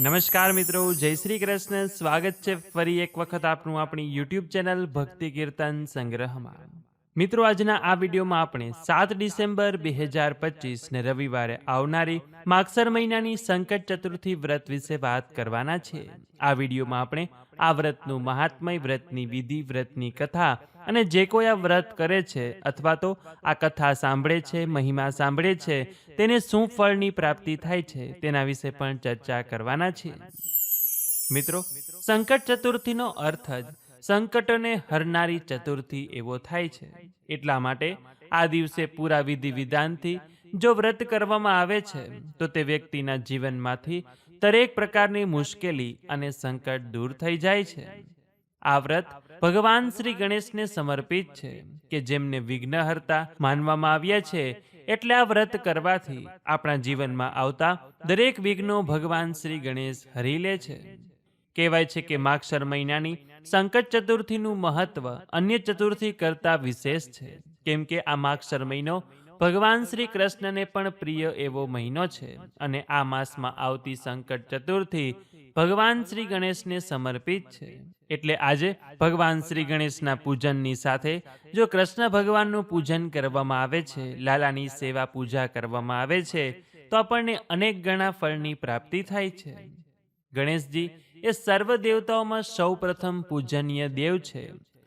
નમસ્કાર મિત્રો, જય શ્રી કૃષ્ણ. સ્વાગત છે ફરી એક વખત આપનું આપણી યુટ્યુબ ચેનલ ભક્તિ કીર્તન સંગ્રહમાં. મિત્રો, આજના આ વિડીયોમાં આપણે સાત ડિસેમ્બર બે હજાર પચીસ ને રવિવારે આવનારી માગસર મહિનાની સંકટ ચતુર્થી વ્રત વિશે વાત કરવાના છે આ વિડીયોમાં આપણે આ વ્રતનું મહાત્મય વ્રતની વિધિ, વ્રતની કથા અને જે કોઈ આ વ્રત કરે છે અથવા તો આ કથા સાંભળે છે, મહિમા સાંભળે છે, તેને શું ફળની પ્રાપ્તિ થાય છે, તેના વિશે પણ ચર્ચા કરવાના છે મિત્રો, સંકટ ચતુર્થીનો અર્થ જ સંકટોને હરનારી ચતુર્થી એવો થાય છે. એટલા માટે આ દિવસે પૂરા વિધિ વિધાનથી જો વ્રત કરવામાં આવે છે, તો તે વ્યક્તિના જીવનમાંથી દરેક પ્રકારની મુશ્કેલી અને સંકટ દૂર થઈ જાય છે. આ વ્રત ભગવાન શ્રી ગણેશને સમર્પિત છે કે જેમને વિઘ્નહર્તા માનવામાં આવ્યા છે, એટલે આ વ્રત કરવાથી આપણા જીવનમાં આવતા દરેક વિઘ્નો ભગવાન શ્રી ગણેશ હરી લે છે. કહેવાય છે કે માક્ષર મહિનાની સંકટ ચતુર્થીનું મહત્વ અન્ય ચતુર્થી કરતાં વિશેષ છે. કેમ કે આ માક્ષર મહિનો ભગવાન શ્રી કૃષ્ણને પણ પ્રિય એવો મહિનો છે અને આ માસમાં આવતી સંકટ ચતુર્થી ભગવાન શ્રી ગણેશને સમર્પિત છે. એટલે આજે ભગવાન શ્રી ગણેશના પૂજનની સાથે જો કૃષ્ણ ભગવાનનું પૂજન કરવામાં આવે છે, લાલાની સેવા પૂજા કરવામાં આવે છે, તો આપણને અનેક ગણા ફળની પ્રાપ્તિ થાય છે. ગણેશજી એ સર્વ દેવતાઓમાં સૌ પ્રથમ પૂજનીય દેવ છે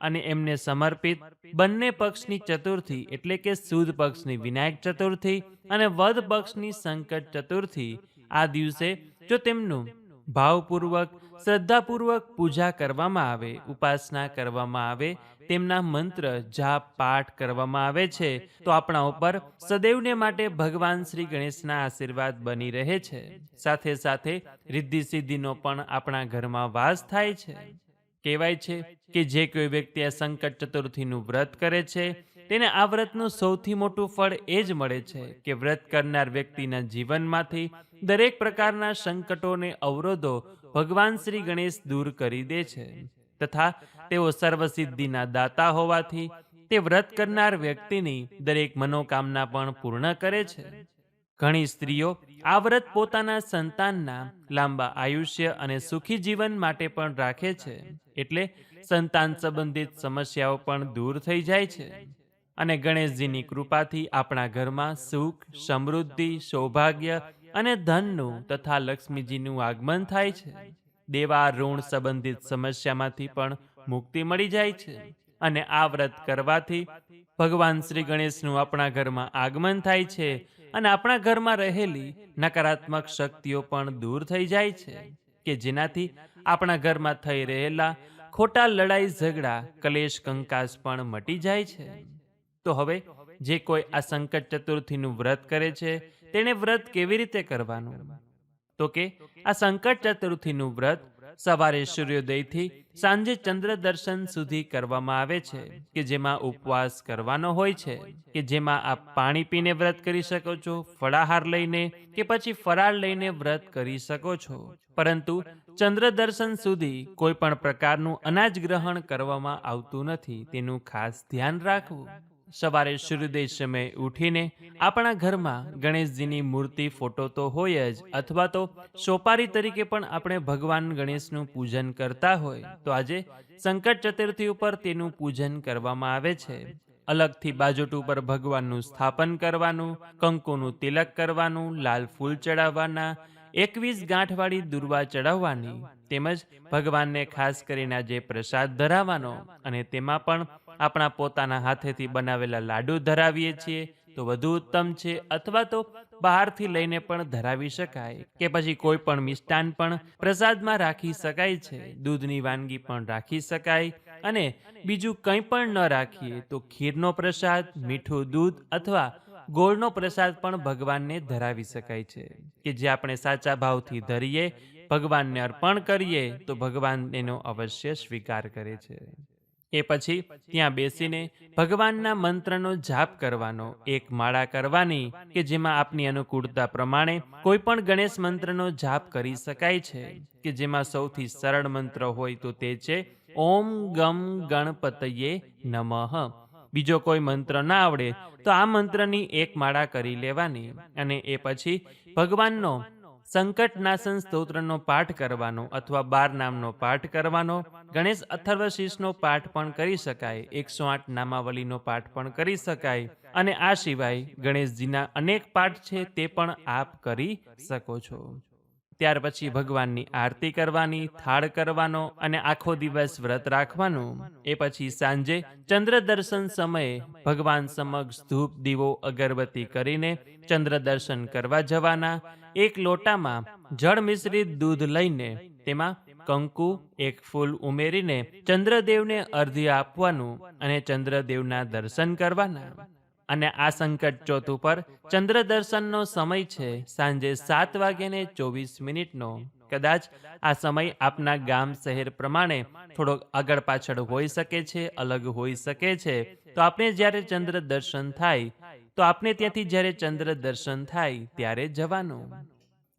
અને એમને સમર્પિત બંને પક્ષની ચતુર્થી એટલે કે સુદ પક્ષની વિનાયક ચતુર્થી અને વધ પક્ષની સંકટ ચતુર્થી આ દિવસે જો તેમનું ભાવપૂર્વક, શ્રદ્ધાપૂર્વક પૂજા કરવામાં આવે, ઉપાસના કરવામાં આવે, તેમના મંત્ર, જાપ, પાઠ કરવામાં આવે છે, તો આપણા ઉપર સદૈવને માટે ભગવાન શ્રી ગણેશના આશીર્વાદ બની રહે છે. સાથે સાથે રિદ્ધિ સિદ્ધિનો પણ આપણા ઘરમાં વાસ થાય છે. કહેવાય છે કે જે કોઈ વ્યક્તિ આ સંકટ ચતુર્થીનું વ્રત કરે છે તેને આ વ્રતનું સૌથી મોટું ફળ એ જ મળે છે કે વ્રત કરનાર વ્યક્તિના જીવનમાંથી દરેક પ્રકારના સંકટોને અવરોધો ભગવાન શ્રી ગણેશ દૂર કરી દે છે. તથા તેઓ સર્વસિદ્ધિના દાતા હોવાથી તે વ્રત કરનાર વ્યક્તિની દરેક મનોકામના પણ પૂર્ણ કરે છે. ઘણી સ્ત્રીઓ આ વ્રત પોતાના સંતાનના લાંબા આયુષ્ય અને સુખી જીવન માટે પણ રાખે છે. એટલે સંતાન સંબંધિત સમસ્યાઓ પણ દૂર થઈ જાય છે. અને ગણેશજીની કૃપાથી આપણા ઘરમાં સુખ, સમૃદ્ધિ, સૌભાગ્ય અને ધનનું તથા લક્ષ્મીજીનું આગમન થાય છે. દેવા ઋણ સંબંધિત સમસ્યામાંથી પણ મુક્તિ મળી જાય છે અને આ વ્રત કરવાથી ભગવાન શ્રી ગણેશનું આપણા ઘરમાં આગમન થાય છે અને આપણા ઘરમાં રહેલી નકારાત્મક શક્તિઓ પણ દૂર થઈ જાય છે કે જેનાથી આપણા ઘરમાં થઈ રહેલા ખોટા લડાઈ ઝઘડા, કલેશ, કંકાસ પણ મટી જાય છે. તો હવે જે કોઈ આ સંકટ ચતુર્થીનું વ્રત કરે છે, તેણે વ્રત કેવી રીતે કરવાનું? તો કે, આ સંકટ ચતુર્થીનું વ્રત સવારે સૂર્યોદયથી સાંજે ચંદ્ર દર્શન સુધી કરવામાં આવે છે, કે જેમાં ઉપવાસ કરવાનો હોય છે, કે જેમાં આપ પાણી પીને વ્રત કરી શકો છો, ફળાહાર લઈને, કે પછી ફરાળ લઈને વ્રત કરી શકો છો. પરંતુ ચંદ્ર દર્શન સુધી કોઈ પણ પ્રકારનું અનાજ ગ્રહણ કરવામાં આવતું નથી, તેનું ખાસ ધ્યાન રાખવું. સવારે સૂર્યોદય સમયે ઉઠીને આપણા ઘરમાં ગણેશજીની મૂર્તિ, ફોટો તો હોય જ, અથવા તો સોપારી તરીકે પણ આપણે ભગવાન ગણેશનું પૂજન કરતા હોય, તો આજે સંકટ ચતુર્થી ઉપર તેનું પૂજન કરવામાં આવે છે. અલગથી બાજોટ ઉપર ભગવાનનું સ્થાપન કરવાનું, કંકુનું તિલક કરવાનું, લાલ ફૂલ ચડાવવાના, એકવીસ ગાંઠવાળી દુર્વા ચડાવવાની, તેમજ ભગવાનને ખાસ કરીને જે પ્રસાદ ધરાવવાનો અને તેમાં પણ આપણા પોતાના હાથેથી બનાવેલા લાડુ ધરાવીએ છીએ, તો વધુ ઉત્તમ છે અથવા તો બહારથી લઈને પણ ધરાવી શકાય કે પછી કોઈ પણ મિષ્ટાન પણ પ્રસાદમાં રાખી શકાય છે, દૂધની વાનગી પણ રાખી શકાય અને બીજું કંઈ પણ ન રાખીએ તો ખીરનો પ્રસાદ, મીઠું દૂધ અથવા ગોળનો પ્રસાદ પણ ભગવાનને ધરાવી શકાય છે કે જે આપણે સાચા ભાવથી ધરીએ, ભગવાનને અર્પણ કરીએ તો ભગવાન એનો અવશ્ય સ્વીકાર કરે છે. એ પછી ત્યાં બેસીને ભગવાનના મંત્રનો જાપ કરવાનો, એક માળા કરવાની કે જેમાં આપની અનુકૂળતા પ્રમાણે કોઈ પણ ગણેશ મંત્રનો જાપ કરી શકાય છે કે જેમાં સૌથી સરળ મંત્ર હોય તો તે છે, ઓમ ગમ ગણપતયે નમઃ. બીજો કોઈ મંત્ર ના આવડે તો આ મંત્રની એક માળા કરી લેવાની અને એ પછી ભગવાનનો સંકટનાશન સ્તોત્રનો પાઠ કરવાનો અથવા બાર નામનો પાઠ કરવાનો, ગણેશ અથર્વશીષનો પાઠ પણ કરી શકાય, એકસો આઠ નામાવલીનો પાઠ પણ કરી શકાય અને આ સિવાય ગણેશજીના અનેક પાઠ છે તે પણ આપ કરી શકો છો. ત્યાર પછી ભગવાનની આરતી કરવાની, થાળ કરવાનો અને આખો દિવસ વ્રત રાખવાનું. એ પછી સાંજે ચંદ્ર દર્શન સમયે ભગવાન સમક્ષ ધૂપ, દીવો, અગરબત્તી કરીને ચંદ્ર દર્શન કરવા જવાના. એક લોટામાં જળ મિશ્રિત દૂધ લઈને તેમાં કંકુ, એક ફૂલ ઉમેરીને ચંદ્રદેવને અર્ધ્ય આપવાનું અને ચંદ્રદેવના દર્શન કરવાના. અને આ સંકટ ચોથ ઉપર ચંદ્ર દર્શનનો સમય છે સાંજે સાત વાગ્યાને ચોવીસ મિનિટનો. કદાચ આ સમય આપના ગામ શહેર પ્રમાણે થોડોક આગળ પાછળ હોઈ શકે છે, અલગ હોઈ શકે છે. તો આપણે જ્યારે ચંદ્ર દર્શન થાય, તો આપણે ત્યાંથી જ્યારે ચંદ્ર દર્શન થાય ત્યારે જવાનું.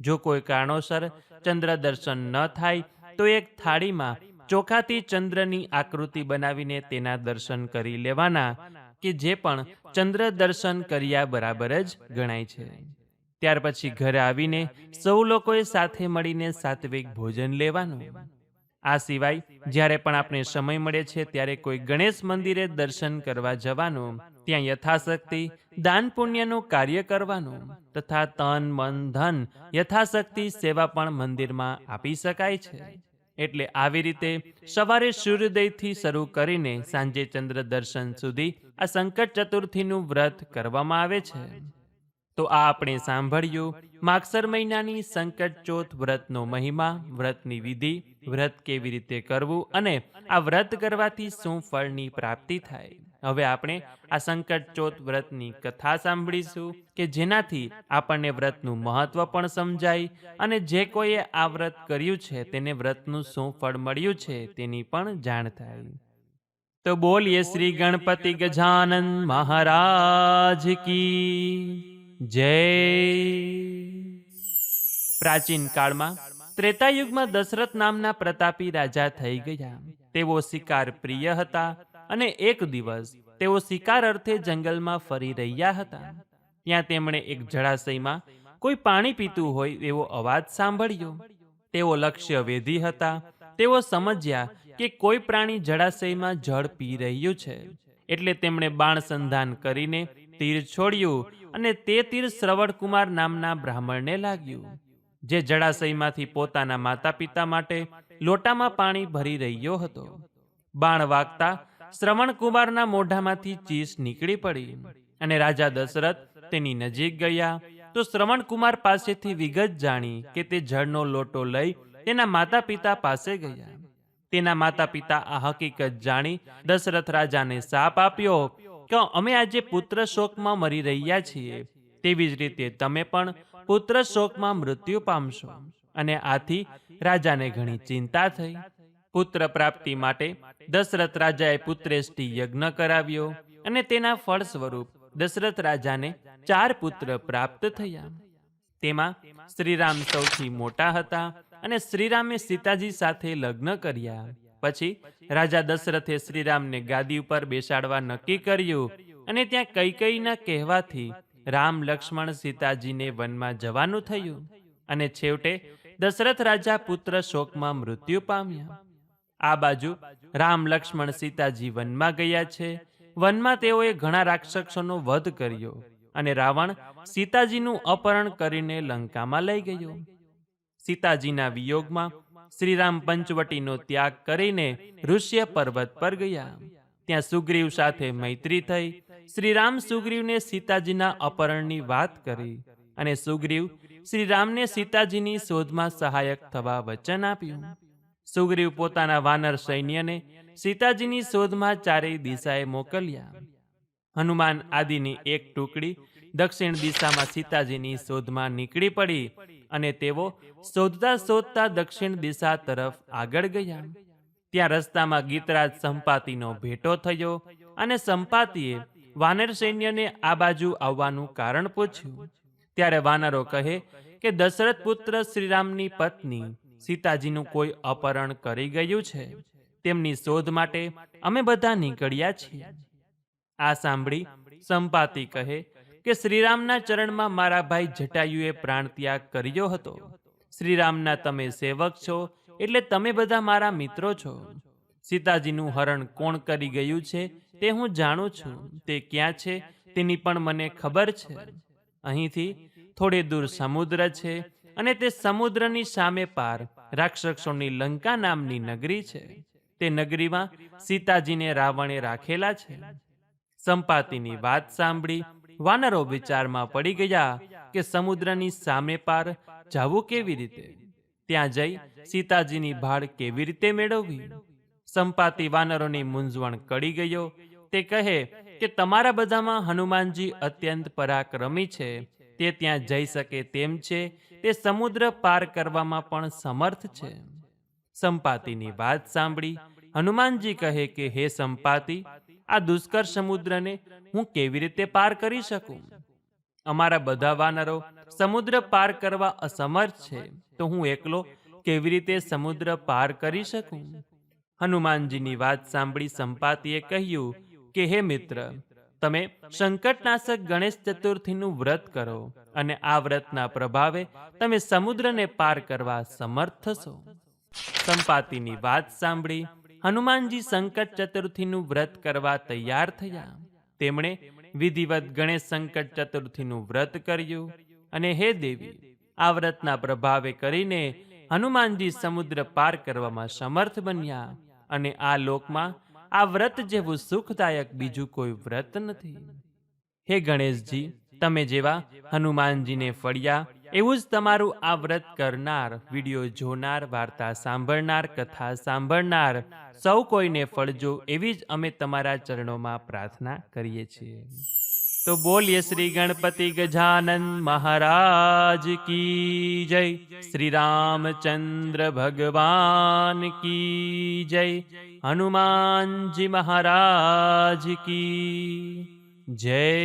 જો કોઈ કારણોસર ચંદ્ર દર્શન ન થાય, તો એક થાળીમાં ચોખાથી ચંદ્રની આકૃતિ બનાવીને તેના દર્શન કરી લેવાના. કે જે પણ ચંદ્ર દર્શન કર્યા બરાબર જ ગણાય છે. ત્યાર પછી ઘરે આવીને સૌ લોકોએ સાથે મળીને સાત્વિક ભોજન લેવાનું. આ સિવાય જ્યારે પણ આપણે સમય મળે છે ત્યારે કોઈ ગણેશ મંદિરે દર્શન કરવા જવાનું, ત્યાં યથાશક્તિ દાન પુણ્યનું કાર્ય કરવાનું તથા તન, મન, ધન યથાશક્તિ સેવા પણ મંદિરમાં આપી શકાય છે. એટલે આવી રીતે સવારે સૂર્યોદયથી શરૂ કરીને સાંજે ચંદ્ર દર્શન સુધી આ સંકટ ચતુર્થીનું વ્રત કરવામાં આવે છે. તો આ આપણે સાંભળ્યું, માગસર મહિનાની સંકટ ચોથ વ્રતનો મહિમા, વ્રતની વિધિ, વ્રત કેવી રીતે કરવું અને આ વ્રત કરવાથી શું ફળની પ્રાપ્તિ થાય? હવે આપણે આ સંકટ ચોથ વ્રતની કથા સાંભળીશું કે જેનાથી આપણને વ્રતનું મહત્વ પણ સમજાય અને જે કોઈએ આ વ્રત કર્યું છે તેને વ્રતનું શું ફળ મળ્યું છે તેની પણ જાણ થાય. તો બોલીએ શ્રી ગણપતિ ગજાનન મહારાજ કી જય. પ્રાચીન કાળમાં ત્રેતાયુગમાં દશરથ નામના પ્રતાપી રાજા થઈ ગયા. તેઓ શિકાર પ્રિય હતા અને એક દિવસ તેઓ શિકાર અર્થે જંગલમાં ફરી રહ્યા હતા. ત્યાં તેમણે એક જળાશયમાં કોઈ પાણી પીતું હોય એવો અવાજ સાંભળ્યો. તેઓ લક્ષ્ય વેધી હતા. તેઓ સમજ્યા કે કોઈ પ્રાણી જળાશયમાં જળ પી રહ્યું છે. એટલે તેમણે બાણ સંધાન કરીને તીર છોડ્યું અને તે તીર શ્રવણકુમાર નામના બ્રાહ્મણને લાગ્યું, જે જળાશયમાંથી પોતાના માતા પિતા માટે લોટામાં પાણી ભરી રહ્યો હતો. બાણ વાગતા શ્રવણકુમારના મોઢામાંથી ચીસ નીકળી પડી અને રાજા દશરથ તેની નજીક ગયા તો શ્રવણકુમાર પાસેથી વિગત જાણી કે તે જળનો લોટો લઈ તેના માતા પિતા પાસે ગયા. તેના માતા પિતા આ હકીકત જાણી દશરથ રાજાને સાપ આપ્યો કે અમે આજે પુત્ર શોકમાં મરી રહ્યા છીએ. તેવી જ રીતે તમે પણ પુત્ર શોકમાં મૃત્યુ પામશો અને આથી રાજાને ઘણી ચિંતા થઈ. પુત્ર પ્રાપ્તિ માટે દશરથ રાજાએ પુત્રેષ્ટિ યજ્ઞ કરાવ્યો અને તેના ફળ સ્વરૂપ દશરથ રાજાને ચાર પુત્ર પ્રાપ્ત થયા. તેમાં શ્રીરામ સૌથી મોટા હતા અને શ્રીરામે સીતાજી સાથે લગ્ન કર્યા. પછી રાજા દશરથે શ્રીરામને ગાદી ઉપર બેસાડવા નક્કી કર્યું અને ત્યાં કૈકઈના કહેવાથી રામ લક્ષ્મણ સીતાજીને વનમાં જવાનું થયું અને છેવટે દશરથ રાજા પુત્ર શોકમાં મૃત્યુ પામ્યા. આ બાજુ રામ લક્ષ્મણ સીતાજી વનમાં ગયા છે. વનમાં તેઓએ ઘણા રાક્ષસોનો વધ કર્યો અને રાવણ સીતાજીનું અપહરણ કરીને લંકામાં લઈ ગયો. સીતાજીના વિયોગમાં શ્રીરામ પંચવટીનો ત્યાગ કરીને ઋષ્ય પર્વત પર ગયા. ત્યાં સુગ્રીવ સાથે મૈત્રી થઈ, શ્રીરામ સુગ્રીવને સીતાજીના અપહરણની વાત કરી અને સુગ્રીવ શ્રીરામને સીતાજીની શોધમાં સહાયક થવા વચન આપ્યું. સુગ્રીવ પોતાના વાનર સૈન્યને સીતાજીની શોધમાં ચારેય દિશાએ મોકલ્યા. હનુમાન આદિની એક ટુકડી દક્ષિણ દિશામાં સીતાજીની શોધમાં નીકળી પડી અને તેઓ શોધતા શોધતા દક્ષિણ દિશા તરફ આગળ ગયા. ત્યાં રસ્તામાં ગીતરાજ સંપાતિનો ભેટો થયો અને સંપાતિએ વાનર સૈન્યને આ બાજુ આવવાનું કારણ પૂછ્યું. ત્યારે વાનરો કહે કે દશરથ પુત્ર શ્રીરામની પત્ની સીતાજીનું કોઈ અપહરણ કરી ગયું છે, તેમની શોધ માટે અમે બધા નીકળ્યા છીએ. આ સાંભળી સંપાતિ કહે કે શ્રીરામના ચરણમાં મારા ભાઈ જટાયુએ પ્રાણ ત્યાગ કર્યો હતો. શ્રીરામના તમે સેવક છો, એટલે તમે બધા મારા મિત્રો છો. સીતાજીનું હરણ કોણ કરી ગયું છે તે હું જાણું છું, તે ક્યાં છે તેની પણ મને ખબર છે. અહીંથી થોડે દૂર સમુદ્ર છે અને તે સમુદ્રની સામે પાર રાક્ષસોની લંકા નામની નગરી છે. તે નગરીમાં સીતાજીને રાવણે રાખેલા છે. સંપાતિની વાત સાંભળી વાનરો વિચારમાં પડી ગયા કે સમુદ્રની સામે પાર જવું કેવી રીતે? ત્યાં જઈ સીતાજીની ભાળ કેવી રીતે મેળવવી? સંપાતી વાનરોની મૂંઝવણ કડી ગયો. તે કહે કે તમારા બધામાં હનુમાનજી અત્યંત પરાક્રમી છે. તે ત્યાં જઈ શકે તેમ છે, તે સમુદ્ર પાર કરવામાં પણ સમર્થ છે. સંપાતિની વાત સાંભળી, હનુમાનજી કહે કે, હે સંપાતિ, આ દુષ્કર સમુદ્રને હું કેવી રીતે પાર કરી શકું? અમારા બધા વાનરો સમુદ્ર પાર કરવા અસમર્થ છે, તો હું એકલો કેવી રીતે સમુદ્ર પાર કરી શકું? હનુમાનજીની વાત સાંભળી સંપાતિએ કહ્યું કે, હે મિત્ર તમે સંકટનાશક ગણેશ ચતુર્થીનું વ્રત કરો અને આ વ્રતના પ્રભાવે તમે સમુદ્રને પાર કરવા સમર્થ થશો સંપાતિની વાત સાંભળી હનુમાનજી સંકટ ચતુર્થીનું વ્રત કરવા તૈયાર થયા. તેમણે વિધિવત ગણેશ સંકટ ચતુર્થીનું વ્રત કર્યું અને હે દેવી, આ વ્રતના પ્રભાવે કરીને હનુમાનજી સમુદ્ર પાર કરવામાં સમર્થ બન્યા અને આ લોકમાં આ વ્રત જેવું સુખદાયક બીજું કોઈ વ્રત નથી. હે ગણેશજી, તમે જેવા હનુમાનજીને ફળ્યા, એવું જ તમારું આ વ્રત કરનાર, વીડિયો જોનાર, વાર્તા સાંભળનાર, કથા સાંભળનાર, સૌ કોઈને ફળજો, એવી જ અમે તમારા ચરણોમાં પ્રાર્થના કરીએ છીએ. તો બોલીએ શ્રી ગણપતિ ગજાનંદ મહારાજ કી જય. શ્રી રામચંદ્ર ભગવાન કી જય. હનુમાનજી મહારાજ કી જય.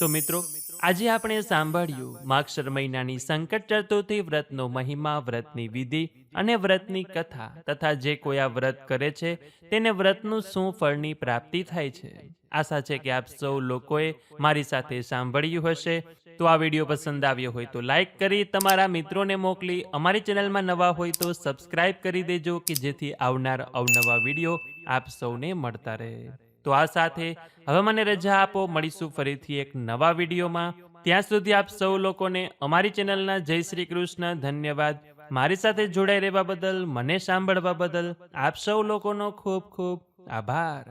તો મિત્રો, આજે આપણે સાંભળ્યું માક્ષર મહિનાની સંકટ ચતુર્થી વ્રતનો મહિમા, વ્રતની વિધિ અને વ્રતની કથા તથા જે કોઈ આ વ્રત કરે છે, તેને વ્રતનું શું ફળની પ્રાપ્તિ થાય છે? આશા છે કે આપ સૌ લોકોએ મારી સાથે સાંભળ્યું હશે. તો આ વીડિયો પસંદ આવ્યો હોય તો લાઈક કરી, તમારા મિત્રોને મોકલી, અમારી ચેનલમાં નવા હોય તો સબસ્ક્રાઇબ કરી દેજો કે જેથી આવનાર અવનવા વીડિયો આપ સૌને મળતા રહે. તો આ સાથે હવે મને રજા આપો, મળીશું ફરીથી એક નવા વિડીયોમાં. ત્યાં સુધી આપ સૌ લોકોને અમારી ચેનલના જય શ્રી કૃષ્ણ ધન્યવાદ. મારી સાથે જોડાઈ રહેવા બદલ મને સાંભળવા બદલ આપ સૌ લોકોનો ખૂબ ખૂબ આભાર.